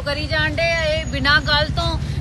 Follow ਕਰੀ ਜਾਂਦੇ ਆ ਇਹ ਬਿਨਾਂ ਗੱਲ ਤੋਂ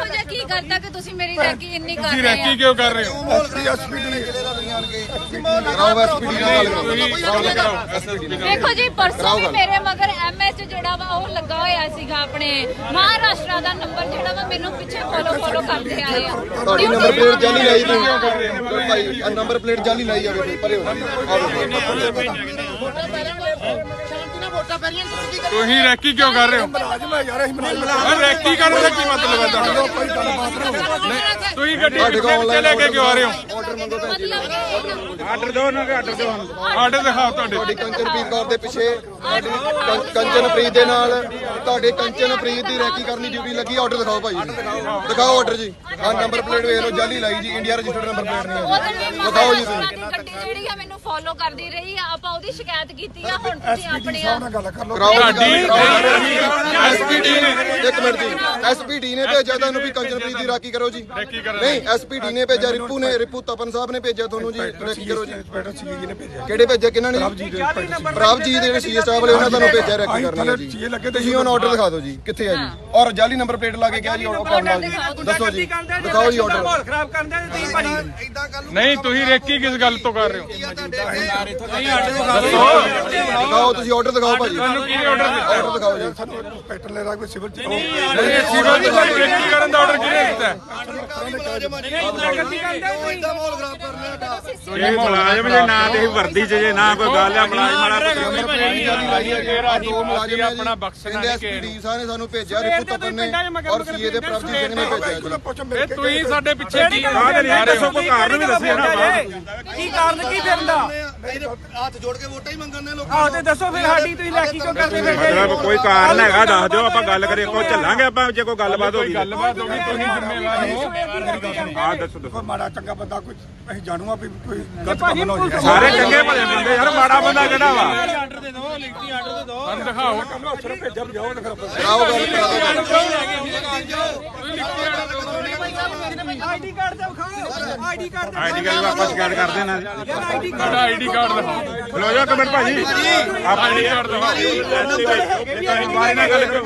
ਇਹੋ ਜਿਹਾ ਕੀ ਕਰਦਾ ਕਿ ਤੁਸੀਂ ਮੇਰੀ ਰੈਕੀ ਇੰਨੀ ਕਰ ਤੁਸੀਂ ਰਹੇ ਰੈਕੀ ਕਿਉਂ ਕਰ ਰਹੇ ਹੋ? ਕਰੋ। ਦੇਖੋ ਜੀ ਪਰਸੋਂ ਵੀ ਮੇਰੇ ਮਗਰ ਐਮਐਚ ਜਿਹੜਾ ਵਾ ਉਹ ਲੱਗਾ ਹੋਇਆ ਸੀਗਾ ਆਪਣੇ ਮਹਾਰਾਸ਼ਟਰ ਦਾ ਨੰਬਰ ਜਿਹੜਾ ਵਾ ਮੈਨੂੰ ਪਿੱਛੇ ਫੋਲੋ ਫੋਲੋ ਕਰਦੇ ਆਏ ਆ। ਤੁਹਾਡੀ ਨੰਬਰ ਪਲੇਟ ਜਾਲੀ ਲਾਈ ਤੁਸੀਂ? ਭਾਈ ਨੰਬਰ ਪਲੇਟ ਜਾਲੀ ਲਾਈ ਜਾਵੇ ਪਰੇ ਹੋ ਤੁਸੀਂ ਰੈਕੀ ਕਿਉਂ ਕਰ ਰਹੇ ਹੋ? ਹਾਂ ਰੈਕੀ ਕਰਨ ਦਾ ਕੀ ਮਤਲਬ ਹੈ ਤੁਹਾਡਾ? ਨਹੀਂ ਤੁਸੀਂ ਗੱਡੀ ਤੁਹਾਡੇ ਕੋਲ ਪਿੱਛੇ ਲੈ ਕੇ ਕਿਉਂ ਆ ਰਹੇ ਹੋ? ਮੰਗੋ ਭੈਣ ਜੀ ਆਰਡਰ ਦਿਓ ਨਾ ਆਰਡਰ ਦਿਓ। ਆਰਡਰ ਦਿਖਾਓ ਤੁਹਾਡੇ। ਤੁਹਾਡੀ ਕੰਚਨਪ੍ਰੀਤ ਕੌਰ ਦੇ ਪਿੱਛੇ ਤੁਹਾਡੀ ਕੰ- ਕੰਚਨਪ੍ਰੀਤ ਦੇ ਨਾਲ ਤੁਹਾਡੇ ਕੰਚਨਪ੍ਰੀਤ ਦੀ ਰੈਕੀ ਕਰਨੀ ਡਿਊਟੀ ਲੱਗੀ। ਆਰਡਰ ਦਿਖਾਓ ਭਾਈ ਦਿਖਾਓ ਆਰਡਰ ਜੀ। ਆਹ ਨੰਬਰ ਪਲੇਟ ਵੇਖ ਲਓ ਜਾਲੀ ਲਾਈ ਜੀ। ਇੰਡੀਆ ਰਜਿਸਟਰਡ ਨੰਬਰ ਪਲੇਟ ਨਹੀਂ ਉਹਦੇ ਹੈ ਵੀ ਜੀ ਦਿਖਾਓ ਜੀ ਤੁਸੀਂ। ਗੱਡੀ ਜਿਹੜੀ ਆ ਮੈਨੂੰ ਫੋਲੋ ਕਰਦੀ ਰਹੀ ਆ। ਆਪਾਂ ਉਹਦੀ ਸ਼ਿਕਾਇਤ ਕੀਤੀ ਆ ਹੁਣ ਤੁਸੀਂ ਆਪਣੇ ਆ ਕਰਾਓ ਤੁਹਾਡੀ ਐਸਪੀਡੀ ਨੇ ਇੱਕ ਮਿੰਟ ਜੀ ਐਸਪੀਡੀ ਨੇ ਭੇਜਿਆ ਤੁਹਾਨੂੰ ਵੀ ਕੰਚਨਪ੍ਰੀਤ ਦੀ ਰਾਖੀ ਕਰੋ ਜੀ। ਰੈਕੀ ਕਰਨ ਨਹੀਂ ਐਸਪੀਡੀ ਨੇ ਭੇਜਿਆ ਰਿਪੂ ਨੇ ਰਿਪੂ ਤਪਨ ਸਾਹਿਬ ਨੇ ਭੇਜਿਆ ਤੁਹਾਨੂੰ ਜੀ ਰਾਖੀ ਕਰੋ ਜੀ। ਕਿਹੜੇ ਭੇਜਿਆ ਕਿਹਨਾਂ ਨੇ ਪ੍ਰਭਜੀਤ ਦੇ ਜਿਹੜੇ ਸੀਐਸ ਸਾਹਿਬ ਵਾਲੇ ਉਹਨਾਂ ਤੁਹਾਨੂੰ ਭੇਜਿਆ ਰਾਖੀ ਕਰਨੀ ਹੈ ਜੀ। ਤੁਸੀਂ ਉਹਨਾਂ ਆਰਡਰ ਦਿਖਾ ਦਿਓ ਜੀ ਕਿੱਥੇ ਹੈ ਜੀ? ਔਰ ਜਾਲੀ ਨੰਬਰ ਪਲੇਟ ਲਾ ਕੇ ਕਿਹਾ ਜੀ ਆਰਡਰ ਕਰਨ ਨਾਲ ਜੀ। ਦੱਸੋ ਜੀ ਦਿਖਾਓ ਜੀ ਆਰਡਰ ਮਾਹੌਲ ਖਰਾਬ ਕਰਦੇ ਤੇ ਤੁਸੀਂ ਭਾਜੀ ਨਹੀਂ ਤੁਸੀਂ ਰੈਕੀ ਕਿਸ ਗੱਲ ਤੋਂ ਕਰ ਰਹੇ ਹੋ? ਦਿਖਾਓ। ਤੁਸੀਂ ਆਰਡਰ ਦਿਖਾਓ ਭਾਜੀ। ਤੁਹਾਨੂੰ ਕਿਹਨੇ ਆਰਡਰ ਦਿੱਤਾ ਆਰਡਰ ਦਿਖਾਓ ਜੀ। ਨਹੀਂ ਤੁਹਾਨੂੰ ਕਰਨ ਦਾ ਆਰਡਰ ਕਿਹਨੇ ਦਿੱਤਾ ਹੈ? ਇਹ ਮੁਲਾਜ਼ਮ ਜੇ ਨਾ ਤੇ ਵਰਦੀ ਚ ਜੇ ਨਾ ਕੋਈ ਗੱਲ ਆ ਮੁਲਾਜ਼ਮ ਵਾਲਾ ਦੀ ਆ ਦੋ ਮੁਲਾਜ਼ਮ ਆਪਣਾ ਬਖਸ਼ਣਾ ਕਹਿੰਦੇ ਐਸਪੀਡੀ ਸਾਹਿਬ ਨੇ ਸਾਨੂੰ ਭੇਜਿਆ ਰਿਪੂ ਤਪਨ ਨੇ ਔਰ ਸੀਏ ਦੇ ਪ੍ਰਭਜੀਤ ਸਿੰਘ ਨੇ ਭੇਜਿਆ ਇਹ ਤੁਸੀਂ ਸਾਡੇ ਪਿੱਛੇ ਕੀ ਆਹ ਤੇ ਨਹੀਂ ਦੱਸੋ ਕੋਈ ਕਾਰਨ ਵੀ ਦੱਸਿਆ ਨਾ। ਕੀ ਕਾਰਨ ਕੀ ਫਿਰਦਾ ਹੱਥ ਜੋੜ ਕੇ ਵੋਟਾਂ ਹੀ ਮੰਗਣ ਨੇ ਆਹ ਤੇ। ਦੱਸੋ ਫਿਰ ਸਾਡੀ ਤੁਸੀਂ ਲੈਕੀ ਕਿਉਂ ਕਰਦੇ ਫਿਰਦੇ ਮਤਲਬ ਕੋਈ ਕਾਰਨ ਹੈਗਾ ਦੱਸ ਦਿਓ ਆਪਾਂ ਗੱਲ ਕਰੀਏ ਕੋਈ ਚੱਲਾਂਗੇ ਆਪਾਂ ਜੇ ਕੋਈ ਗੱਲਬਾਤ ਹੋ ਗਈ। ਗੱਲਬਾਤ ਹੋ ਗਈ ਤੁਸੀਂ ਜ਼ਿੰਮੇਵਾਰ ਹੋ ਹਾਂ ਦੱਸੋ ਦੱਸੋ। ਮਾੜਾ ਚੰਗਾ ਬੰਦਾ ਕੋਈ ਅਸੀਂ ਜਾਣੂਗਾ ਵੀ ਕੋਈ ਗਲਤ ਕੰਮ ਨਾ ਹੋ ਜਾਏ ਸਾਰੇ ਚੰਗੇ ਭਲੇ ਬੰਦੇ ਯਾਰ ਮਾੜਾ ਬੰਦਾ ਕਿਹੜਾ ਵਾ? ਸਾਨੂੰ ਦਿਖਾਓ ਕਰਾਓ ਗੱਲ ਕਰਾ ਆਈਡੀ ਕਾਰਡ ਤਾਂ ਵਿਖਾਓ ID card ID card ID ID card ਦਿਖਾਓ। ਜਾ ਕਮੈਂਟ ਭਾਜੀ ਆਪਾਂ ਆਈਡੀ ਕਾਰਡ ਦਿਖਾਓ ਬਾਰੇ ਨਾਲ ਗੱਲ ਕਰੋ।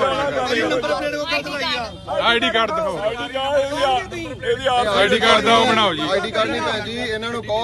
ਆਈਡੀ ਕਾਰਡ ਦਿਖਾਓ। ਆਈਡੀ ਕਾਰਡ ਦਾ ਉਹ ਬਣਾਓ ਜੀ। ਆਈਡੀ ਕਾਰਡ ਨਹੀਂ ਭੈਣ ਜੀ ਇਹਨਾਂ ਨੂੰ ਕਹੋ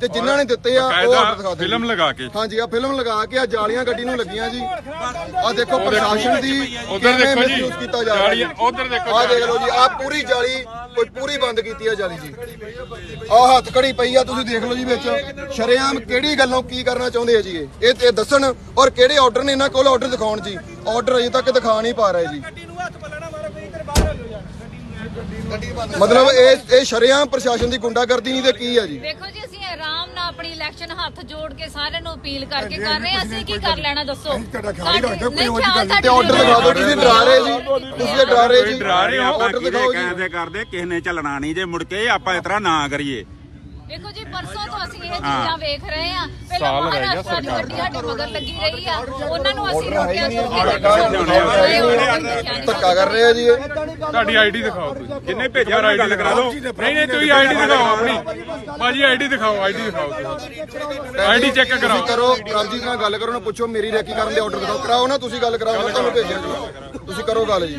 ਤੇ ਜਿਨ੍ਹਾਂ ਨੇ ਦਿੱਤੇ ਆ ਉਹ ਆਰਡਰ ਦਿਖਾ ਦੇਣ ਫਿਲਮ ਲਗਾ ਕੇ। ਹਾਂਜੀ ਆ ਫਿਲਮ ਲਗਾ ਕੇ ਆ ਜਾਲੀਆਂ ਗੱਡੀ ਨੂੰ ਲੱਗੀਆਂ ਜੀ। ਆ ਦੇਖੋ ਪ੍ਰਸ਼ਾਸਨ ਦੀ ਉਧਰ ਦੇਖੋ ਜੀ misuse ਕੀਤਾ ਜਾ ਰਿਹਾ ਜਾਲੀਆਂ ਉਧਰ ਦੇਖੋ ਆ ਦੇਖ ਲਓ ਜੀ ਆ ਪੂਰੀ ਜਾਲੀ ਕੋਈ ਪੂਰੀ ਬੰਦ ਕੀਤੀ ਆ ਜਾਲੀ ਜੀ। ਆ ਹੱਥ ਕੜੀ ਪਈ ਆ ਤੁਸੀਂ ਦੇਖ ਲਓ ਜੀ ਵਿੱਚ। ਸ਼ਰੇਆਮ ਕਿਹੜੀ ਗੱਲੋਂ ਕੀ ਕਰਨਾ ਚਾਹੁੰਦੇ ਆ ਜੀ ਇਹ? ਇਹ ਇਹ ਦੱਸਣ ਔਰ ਕਿਹੜੇ ਆਰਡਰ ਨੇ ਇਹਨਾਂ ਕੋਲ ਆਰਡਰ ਦਿਖਾਉਣ ਜੀ? ਆਰਡਰ ਅਜੇ ਤੱਕ ਦਿਖਾ ਨਹੀਂ ਪਾ ਰਹੇ ਜੀ ਗੱਡੀ ਨੂੰ ਹੱਥ ਬੱਲਣਾ ਮਾਰੋ ਕੋਈ ਇੱਧਰ ਬਾਹਰ ਹੋ ਜਾਓ ਯਾਰ ਮਤਲਬ ਇਹ ਇਹ ਸ਼ਰੇਆਮ ਪ੍ਰਸ਼ਾਸਨ ਦੀ ਗੁੰਡਾਗਰਦੀ ਨਹੀਂ ਤੇ ਕੀ ਆ ਜੀ? ਦੇਖੋ ਜੀ ਅਸੀਂ ਆਰਾਮ ਨਾਲ ਆਪਣੀ ਇਲੈਕਸ਼ਨ ਹੱਥ ਜੋੜ ਕੇ ਸਾਰਿਆਂ ਨੂੰ ਅਪੀਲ ਕਰਕੇ ਕਰ ਰਹੇ ਹਾਂ। ਅਸੀਂ ਕੀ ਕਰ ਲੈਣਾ ਦੱਸੋ? ਹੀ ਤੇ ਆਰਡਰ ਦਿਖਾ ਦਿਓ ਤੁਸੀਂ ਡਰਾ ਰਹੇ ਜੀ। ਤੁਸੀਂ ਡਰਾ ਰਹੇ ਜੀ। ਡਰਾ ਰਹੇ ਆਪਾਂ ਆਰਡਰ ਕਿਹਦੇ ਦਿਖਾਓ ਜੀ। ਕਹਿੰਦੇ ਕਰਦੇ ਕਿਸੇ ਨੇ ਚੱਲਣਾ ਨਹੀਂ ਜੇ ਮੁੜ ਕੇ ਆਪਾਂ ਇਸ ਤਰ੍ਹਾਂ ਨਾ ਕਰੀਏ। ਦੇਖੋ ਜੀ ਪਰਸੋਂ ਤੋਂ ਅਸੀਂ ਇਹ ਚੀਜ਼ਾਂ ਵੇਖ ਰਹੇ ਆ ਪਹਿਲਾਂ ਸਾਲ ਰਹਿ ਗਿਆ ਮਹਾਰਾਸ਼ਟਰ ਦੀ ਸਰਕਾਰ ਗੱਡੀ ਸਾਡੇ ਮਗਰ ਲੱਗੀ ਰਹੀ ਆ। ਉਹਨਾਂ ਨੂੰ ਅਸੀਂ ਰੋਕਿਆ ਸੀ ਧੱਕਾ ਕਰ ਰਹੇ ਆ ਜੀ। ਇਹ। ਤੁਹਾਡੀ ਆਈਡੀ ਦਿਖਾਓ ਤੁਸੀਂ। ਜਿੰਨੇ ਭੇਜਿਆ ਗੱਲ ਕਰਾ ਦਿਓ ਨਹੀਂ ਨਹੀਂ ਤੁਸੀਂ ਆਈਡੀ ਦਿਖਾਓ ਆਪਣੀ। ਭਾਜੀ ਆਈਡੀ ਦਿਖਾਓ ਆਈਡੀ ਦਿਖਾਓ। ਆਈਡੀ ਚੈੱਕ ਤੁਸੀਂ ਕਰਾਓ। ਕਰੋ ਪ੍ਰਭਜੀਤ ਨਾਲ ਗੱਲ ਕਰੋ ਨਾ ਪੁੱਛੋ ਮੇਰੀ ਰੈਕੀ ਕਰਨ ਦੇ ਆਰਡਰ ਦਿਖਾਓ। ਕਰਾਓ ਨਾ ਤੁਸੀਂ ਗੱਲ ਕਰਾਓ ਮੈਂ ਤੁਹਾਨੂੰ ਭੇਜਿਆ ਜੀ ਤੁਸੀਂ ਕਰੋ ਗੱਲ ਜੀ।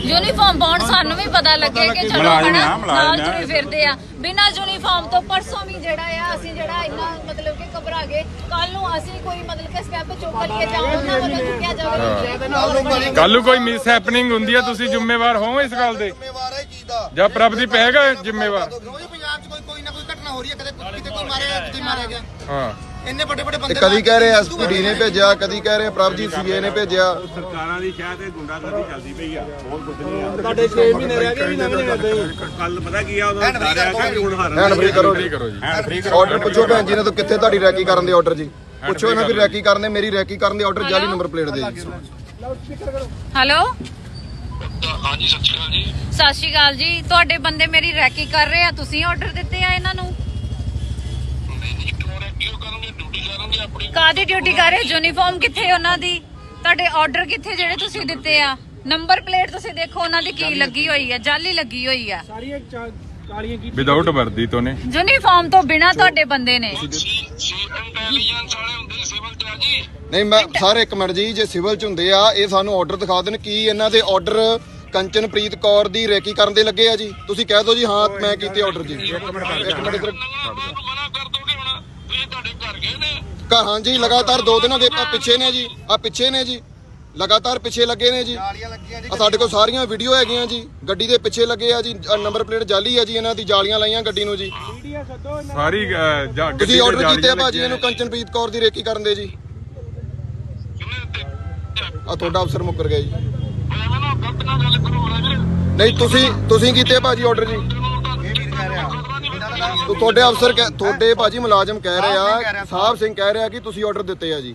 ਯੂਨੀਫਾਰਮ ਪਾਉਣ ਸਾਨੂੰ ਵੀ ਪਤਾ ਲੱਗੇ ਕਿ ਚਲੋ ਮੁਲਾਜ਼ਮ ਹਨਾ ਆ, ਮੁਲਾਜ਼ਮ ਨਾਲ ਆ। ਤੁਰੇ ਫਿਰਦੇ ਆ। ਬਿਨਾਂ ਯੂਨੀਫਾਰਮ ਤੋਂ ਪਰਸੋਂ ਵੀ ਜਿਹੜਾ ਆ ਅਸੀਂ ਜਿਹੜਾ ਇੰਨਾ ਮਤਲਬ ਕਿ ਘਬਰਾ ਗਏ ਕੱਲ ਨੂੰ ਅਸੀਂ ਕੋਈ ਮਤਲਬ ਕਿ ਸਟੈਪ ਚੁੱਕ ਲਈਏ ਜਾਂ ਉਹਨਾਂ ਵੱਲੋਂ ਚੁੱਕਿਆ ਜਾਵੇ ਕੱਲ ਨੂੰ ਕੋਈ ਮਿਸ ਹੈਪਨਿੰਗ ਹੁੰਦੀ ਹੈ ਤੁਸੀਂ ਜ਼ਿੰਮੇਵਾਰ ਹੋ ਇਸ ਗੱਲ ਦੇ? ਜ਼ਿੰਮੇਵਾਰ ਹੈ ਚੀਜ਼ ਦਾ। ਜਾਂ ਪ੍ਰਭਦੀਪ ਹੈਗਾ ਜ਼ਿੰਮੇਵਾਰ? ਰੋਜ਼ ਪੰਜਾਬ 'ਚ ਕੋਈ ਕੋਈ ਨਾ ਕੋਈ ਘਟਨਾ ਹੋ ਰਹੀ ਹੈ ਕਦੇ ਕਿਤੇ ਕੋਈ ਮਾਰਿਆ ਕਿਤੇ ਮਾਰਿਆ ਗਿਆ। ਹਾਂ। ਇੰਨੇ ਵੱਡੇ ਵੱਡੇ ਤੇ ਬੰਦੇ ਕਦੀ ਕਹਿ ਰਹੇ ਐਸਪੀਡੀ ਨੇ ਭੇਜਿਆ ਕਦੀ ਕਹਿ ਰਹੇ ਪ੍ਰਭਜੀਤ ਸੀਏ ਨੇ ਭੇਜਿਆ। ਸਰਕਾਰਾਂ ਦੀ ਸ਼ਾਇਦ ਇਹ ਗੁੰਡਾਗਰਦੀ ਚੱਲਦੀ ਪਈ ਆ ਹੋਰ ਕੁਝ ਨਹੀਂ ਆ। ਤੁਹਾਡੇ 6 ਮਹੀਨੇ ਰਹਿ ਗਏ ਵੀ ਏਦਾਂ ਹੀ। ਕੱਲ ਪਤਾ ਕੀ ਆ ਉਹਦਾ ਸਾਰਿਆ ਕਿ ਹੁਣ ਹਾਰਨ ਹੈਂਡ ਫ੍ਰੀ ਕਰੋ ਜੀ। ਕਰੋ ਜੀ। ਹੈਂਡ ਫ੍ਰੀ ਆਰਡਰ ਪੁੱਛੋ ਭੈਣ ਜੀ ਨੇ ਤਾਂ ਕਿੱਥੇ ਤੁਹਾਡੀ ਰੈਕੀ ਕਰਨ ਦੇ ਆਰਡਰ ਜੀ? ਪੁੱਛੋ ਇਹਨਾਂ ਵੀ ਰੈਕੀ ਕਰਨ ਦੇ ਮੇਰੀ ਰੈਕੀ ਕਰਨ ਦੇ ਆਰਡਰ ਜਾਲੀ ਨੰਬਰ ਪਲੇਟ ਦੇ ਜੀ। ਹੈਲੋ ਹਾਂਜੀ ਸਤਿ ਸ਼੍ਰੀ ਅਕਾਲ ਜੀ। ਸਤਿ ਸ਼੍ਰੀ ਅਕਾਲ ਜੀ। ਤੁਹਾਡੇ ਬੰਦੇ ਮੇਰੀ ਰੈਕੀ ਕਰ ਰਹੇ ਆ ਤੁਸੀਂ ਆਰਡਰ ਦਿੱਤੇ ਆ ਇਹਨਾਂ ਨੂੰ? ਕਾਦੀ ਡਿਊਟੀ ਕਰ ਰਹੇ ਯੂਨੀਫਾਰਮ ਕਿੱਥੇ ਉਹਨਾਂ ਦੀ? ਤੁਹਾਡੇ ਆਰਡਰ ਕਿੱਥੇ ਜਿਹੜੇ ਤੁਸੀਂ ਦਿੱਤੇ ਆ? ਨੰਬਰ ਪਲੇਟ ਤੁਸੀਂ ਦੇਖੋ ਉਹਨਾਂ ਦੀ ਕੀ ਲੱਗੀ ਹੋਈ ਆ ਜਾਲੀ ਲੱਗੀ ਹੋਈ ਆ। ਸਾਰੀਆਂ ਚਾ- ਕਾਲੀਆਂ ਕੀ ਵਿਦਆਊਟ ਵਰਦੀ ਤੋਂ ਨੇ। ਯੂਨੀਫਾਰਮ ਤੋਂ ਬਿਨਾ ਤੁਹਾਡੇ ਬੰਦੇ ਨੇ। ਨਹੀਂ ਮੈਂ ਸਾਰੇ ਇੱਕ ਮਿੰਟ ਜੀ ਜੇ ਸਿਵਲ ਚ ਹੁੰਦੇ ਆ ਇਹ ਸਾਨੂੰ ਆਰਡਰ ਦਿਖਾ ਦੇਣ ਕੀ ਇਹਨਾਂ ਦੇ ਆਰਡਰ ਕੰਚਨਪ੍ਰੀਤ ਕੌਰ ਦੀ ਰੈਕੀ ਕਰਨ ਦੇ ਲੱਗੇ ਆ ਜੀ? ਤੁਸੀਂ ਕਹਿ ਦਿਓ ਜੀ ਹਾਂ ਮੈਂ ਕੀਤੇ ਆਰਡਰ ਜੀ। ਇੱਕ ਮਿੰਟ ਘਰ ਹਾਂ ਜੀ ਲਗਾਤਾਰ ਦੋ ਦਿਨ ਹੋ ਗਏ ਪਿੱਛੇ ਨੇ ਜੀ ਆ ਪਿੱਛੇ ਨੇ ਜੀ ਲਗਾਤਾਰ ਪਿੱਛੇ ਲੱਗੇ ਨੇ ਜੀ। ਆ ਸਾਡੇ ਕੋਲ ਸਾਰੀਆਂ ਵੀਡੀਓ ਹੈਗੀਆਂ ਜੀ ਗੱਡੀ ਦੇ ਪਿੱਛੇ ਲੱਗੇ ਆ ਜੀ ਨੰਬਰ ਪਲੇਟ ਜਾਲੀ ਆ ਜੀ ਇਹਨਾਂ ਦੀ ਜਾਲੀਆਂ ਲਾਈਆਂ ਗੱਡੀ ਨੂੰ ਜੀ। ਸਾਰੀ ਅਹ, ਜਾ- ਗੱਡੀ ਤੁਸੀਂ ਤੇ ਆਰਡਰ ਕੀਤੇ ਆ ਜਾਲੀਆਂ ਭਾਜੀ ਇਹਨੂੰ ਕੰਚਨਪ੍ਰੀਤ ਕੌਰ ਦੀ ਰੇਕੀ ਕਰਨ ਦੇ ਜੀ। ਆ ਤੁਹਾਡਾ ਅਫਸਰ ਮੁੱਕਰ ਗਿਆ ਜੀ। ਨਹੀਂ ਤੁਸੀਂ ਤੁਸੀਂ ਕੀਤੇ ਆ ਭਾਜੀ ਆਰਡਰ ਜੀ। ਤੁਹਾਡੇ ਅਫਸਰ ਕਹਿ- ਤੁਹਾਡੇ ਭਾਜੀ ਮੁਲਾਜ਼ਮ ਕਹਿ ਰਹੇ ਆ ਸਾਹਿਬ ਸਿੰਘ ਕਹਿ ਰਿਹਾ ਕਿ ਤੁਸੀਂ ਆਰਡਰ ਦਿੱਤੇ ਆ ਜੀ।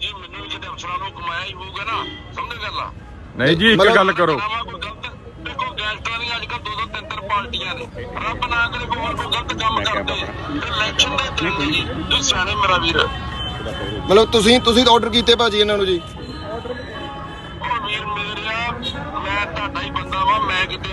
ਜੀ ਮੈਨੂੰ ਵੀ ਕਿਤੇ ਅਫਸਰਾਂ ਨੂੰ ਕਮਾਇਆ ਹੀ ਹੋਊਗਾ ਨਾ ਸਮਝ ਗੱਲ ਆ? ਨਹੀਂ ਜੀ ਇੱਕ ਮਤਲਬ- ਗੱਲ ਕਰੋ। ਨਵਾਂ ਕੋਈ ਗਲਤ ਦੇਖੋ ਗੈਂਗਸਟਰਾਂ ਦੀਆਂ ਅੱਜ ਕੱਲ ਦੋ ਦੋ ਤਿੰਨ ਤਿੰਨ ਪਾਰਟੀਆਂ ਨੇ। ਰੱਬ ਨਾ ਕਰੇ ਕੋਈ ਹੋਰ ਕੋਈ ਗਲਤ ਕੰਮ ਕਰਦੇ। ਤੇ ਇਲੈਕਸ਼ਨ ਦੇ ਦਿਨ ਨੇ ਜੀ ਜੋ ਸਿਆਣੇ ਮੇਰਾ ਵੀਰ। ਉਹ ਮਤਲਬ ਤੁਸੀਂ ਤੁਸੀਂ ਆਰਡਰ ਕੀਤੇ ਭਾਜੀ ਇਹਨਾਂ ਨੂੰ ਜੀ। ਵੀਰ ਮੇਰਿਆ ਮੈਂ ਤੁਹਾਡਾ ਹੀ ਬੰਦਾ ਵਾ ਮੈਂ ਕਿਤੇ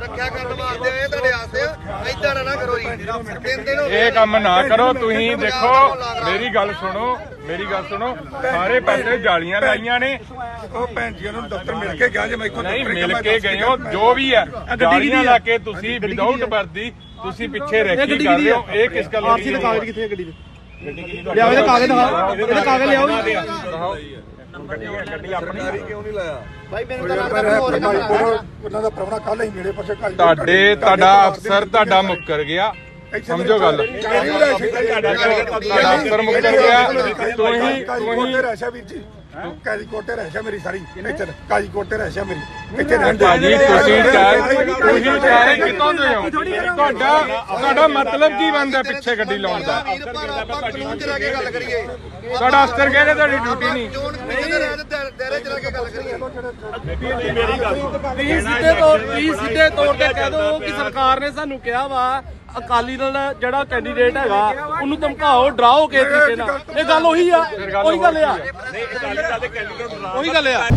ਰੱਖਿਆ ਕਰਨ ਵਾਸਤੇ ਇਹ ਤੁਹਾਡੇ ਆਸਤੇ ਆ ਇਦਾਂ ਨਾ ਕਰੋ ਜੀ। ਤਿੰਨ ਦਿਨ ਹੋ ਇਹ ਕੰਮ ਨਾ ਕਰੋ ਤੁਸੀਂ ਦੇਖੋ ਮੇਰੀ ਗੱਲ ਸੁਣੋ ਮੇਰੀ ਗੱਲ ਸੁਣੋ ਸਾਰੇ ਪਾਸੇ ਜਾਲੀਆਂ ਲਾਈਆਂ ਨੇ। ਉਹ ਭੈਣ ਜੀ ਨੂੰ ਦਫ਼ਤਰ ਮਿਲ ਕੇ ਗਿਆ ਜੇ ਮੈਂ ਨਹੀਂ ਦਫ਼ਤਰ ਮਿਲ ਕੇ ਗਏ ਹੋ ਜੋ ਵੀ ਹੈ ਜਾਲੀਆਂ ਲਾ ਕੇ ਤੁਸੀਂ ਵਿਦਆਊਟ ਵਰਦੀ ਤੁਸੀਂ ਪਿੱਛੇ ਰੈਕੀ ਕਰ ਰਹੇ ਹੋ। ਇਹ ਕਿਸ ਗੱਲ ਆਰਸੀ ਦੇ ਕਾਗਜ਼ ਕਿੱਥੇ ਗੱਡੀ ਦੇ? ਲਿਆਓ ਇਹਦੇ ਕਾਗਜ਼ ਦਿਖਾਓ ਇਹਦੇ ਕਾਗਜ਼ ਲਿਆਓ। ਗੱਡੀ ਆਪਣੀ ਉਹਨਾਂ ਦਾ ਪ੍ਰਾਹੁਣਾ ਕੱਲ ਹੀ ਮੇਰੇ ਪਾਸੇ ਕੱਲ ਤੁਹਾਡੇ ਤੁਹਾਡਾ ਅਫਸਰ ਤੁਹਾਡਾ ਮੁੱਕਰ ਗਿਆ ਸਮਝੋ ਗੱਲ ਤੁਹਾਡਾ ਅਫਸਰ ਮੁੱਕਰ ਗਿਆ ਤੁਸੀਂ ਤੁਸੀਂ ਰਹਿਸ਼ਾ ਵੀਰ ਜੀ ਕਾਜੀ ਕੋਟੇ ਰਹਿਸ਼ਾ ਮੇਰੀ ਸਾਰੀ ਇੱਥੇ ਕਾਜੀ ਕੋਟੇ ਰਹਿਸ਼ਾ ਮੇਰੀ ਇੱਥੇ ਰਹਿਣ ਭਾਜੀ ਤੁਸੀਂ ਚਾਹ ਤੁਸੀਂ ਚਾਹ ਕਿੱਥੋਂ ਦੇ ਹੋ? ਤੁਹਾਡਾ ਤੁਹਾਡਾ ਮਤਲਬ ਕੀ ਬਣਦਾ ਪਿੱਛੇ ਗੱਡੀ ਲਾਉਣ ਦਾ? ਵੀਰ ਪਰ ਆਪਾਂ ਕਾਨੂੰਨ ਚ ਰਹਿ ਕੇ ਗੱਲ ਕਰੀਏ। ਤੁਹਾਡਾ ਅਫਸਰ ਕਹਿੰਦੇ ਤੁਹਾਡੀ ਡਿਊਟੀ ਨਹੀਂ। ਸਰਕਾਰ ਨੇ ਸਾਨੂੰ ਕਿਹਾ ਵਾ ਅਕਾਲੀ ਦਲ ਜਿਹੜਾ ਕੈਂਡੀਡੇਟ ਹੈਗਾ ਉਹਨੂੰ ਧਮਕਾਓ ਡਰਾਓ ਕੇ ਤਰੀਕੇ ਨਾਲ। ਇਹ ਗੱਲ ਉਹੀ ਆ। ਉਹੀ ਗੱਲ ਆ। ਨਹੀਂ ਅਕਾਲੀ ਦਲ ਦੇ ਕੈਂਡੀਡੇਟ ਉਹੀ ਗੱਲ ਆ।